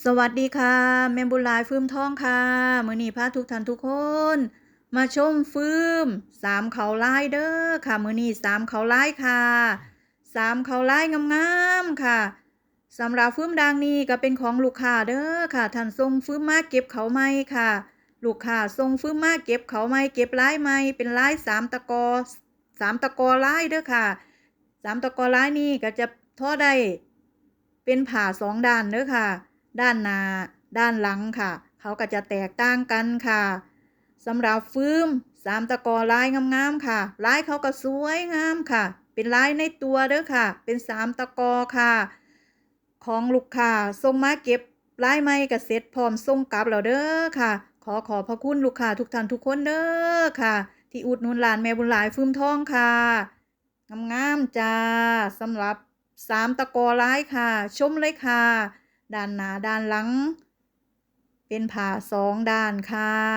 สวัสดีค่ะแม่บุลายฟืมทองค่ะมือนี้พาทุกท่านทุกคน มาชมฟืมสามเขาไลายเด้อค่ะมือนี้สามเขาไลายค่ะสามเขาไลายงามๆค่ะสำหรับฟืมดังนี้ก็เป็นของลูกค้าเด้อค่ะท่านส่งฟืมมาเก็บเขาไหมค่ะ ลูกค้าส่งฟืมมาเก็บเขาไหมเก็บไลายไหมเป็นไลายสามตะกอสามตะกอไลายเด้อค่ะสามตะกอไลายนี่ก็จะทอได้เป็นผ่าสองด้านเด้อค่ะ ด้านหน้าด้านหลังค่ะ เขาก็จะแตกต่างกันค่ะสำหรับฟืมสามตะกอลายงามๆค่ะลายเขาก็สวยงามค่ะ เป็นลายในตัวเด้อค่ะ เป็นสามตะกอค่ะ ของลูกค้าส่งมาเก็บลายไม้กับเสร็จพร้อมส่งกลับแล้วเด้อค่ะ ขอขอบพระคุณลูกค้าทุกท่านทุกคนเด้อค่ะ ที่อุดหนุนร้านแม่บุญหลายฟืมทองค่ะงามๆจ้าสำหรับสามตะกอร้ายค่ะ ชมเลยค่ะ ด้านหน้าด้านหลัง เป็นผ่าสองด้านค่ะ